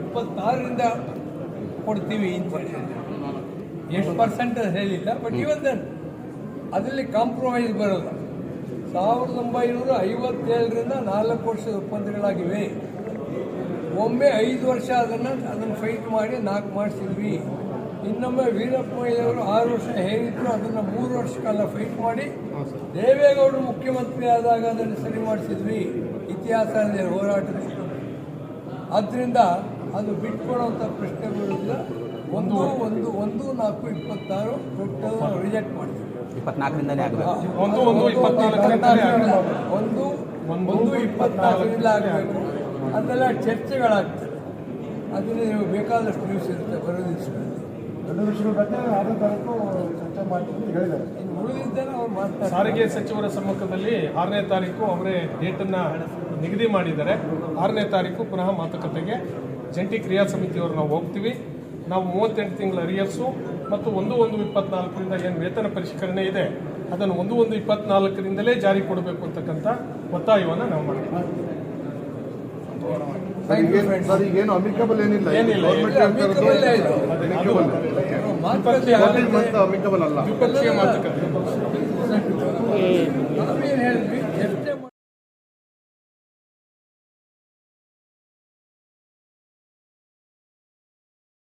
ಇಪ್ಪತ್ತಾರರಿಂದ ಕೊಡ್ತೀವಿ ಅಂತ ಹೇಳಿ ಎಷ್ಟು ಪರ್ಸೆಂಟ್ ಹೇಳಿಲ್ಲ ಬಟ್ ಇವನ್ ದನ್ ಅದರಲ್ಲಿ ಕಾಂಪ್ರಮೈಸ್ ಬರೋಲ್ಲ. ಸಾವಿರದ ಒಂಬೈನೂರ ಐವತ್ತೇಳರಿಂದ ನಾಲ್ಕು ವರ್ಷದ ಒಪ್ಪಂದಗಳಾಗಿವೆ. ಒಮ್ಮೆ ಐದು ವರ್ಷ ಅದನ್ನು ಅದನ್ನು ಫೈಟ್ ಮಾಡಿ ನಾಲ್ಕು ಮಾಡಿಸಿದ್ವಿ. ಇನ್ನೊಮ್ಮೆ ವೀರಪ್ಪ ಮೊಯ್ಲಿಯವರು ಆರು ವರ್ಷ ಹೇಗಿದ್ರು ಅದನ್ನು ಮೂರು ವರ್ಷ ಕಾಲ ಫೈಟ್ ಮಾಡಿ ದೇವೇಗೌಡರು ಮುಖ್ಯಮಂತ್ರಿ ಆದಾಗ ಅದನ್ನು ಸರಿ ಮಾಡಿಸಿದ್ವಿ. ಇತಿಹಾಸ ಹೋರಾಟದಲ್ಲಿ. ಆದ್ದರಿಂದ ಅದು ಬಿಟ್ಕೊಡುವಂಥ ಪ್ರಶ್ನೆಗಳು ಒಂದು ಒಂದು ಒಂದು ನಾಲ್ಕು ಇಪ್ಪತ್ತಾರು ರಿಜೆಕ್ಟ್ ಮಾಡ್ತೀವಿ. ಇಪ್ಪತ್ನಾಲ್ಕರಿಂದನೇ ಆಗಬೇಕು. ಒಂದು ಒಂದು. ಒಂದು ಒಂದು ಇಪ್ಪತ್ನಾಲ್ಕರಿಂದ ಆಗಬೇಕು. ಅದೆಲ್ಲ ಚರ್ಚೆಗಳಾಗ್ತದೆ. ಅದನ್ನು ನೀವು ಬೇಕಾದಷ್ಟು ನ್ಯೂಸ್ ಇರುತ್ತೆ ಬರೋ ಚರ್ಚೆ ಮಾಡ್ತೀವಿ ಹೇಳಿದ್ದಾರೆ. ಅವ್ರು ಸಾರಿಗೆ ಸಚಿವರ ಸಮ್ಮುಖದಲ್ಲಿ ಆರನೇ ತಾರೀಕು ಅವರೇ ಡೇಟನ್ನು ನಿಗದಿ ಮಾಡಿದ್ದಾರೆ. ಆರನೇ ತಾರೀಕು ಪುನಃ ಮಾತುಕತೆಗೆ ಜಂಟಿ ಕ್ರಿಯಾ ಸಮಿತಿಯವರು ನಾವು ಹೋಗ್ತೀವಿ. ನಾವು ಮೂವತ್ತೆಂಟು ತಿಂಗಳ ರಿಯರ್ಸು ಮತ್ತು ಒಂದು ಒಂದು ಇಪ್ಪತ್ನಾಲ್ಕರಿಂದ ಏನು ವೇತನ ಪರಿಷ್ಕರಣೆ ಇದೆ ಅದನ್ನು ಒಂದು ಒಂದು ಇಪ್ಪತ್ನಾಲ್ಕರಿಂದಲೇ ಜಾರಿ ಕೊಡಬೇಕು ಅಂತಕ್ಕಂಥ ಒತ್ತಾಯವನ್ನು ನಾವು ಮಾಡ್ತೀವಿ. ಏನು ಅಮಿಕಬಲ್ ಏನಿಲ್ಲ. ಏನಿಲ್ಲ. ಅಮಿಕಬಲ್ ಅಲ್ಲ.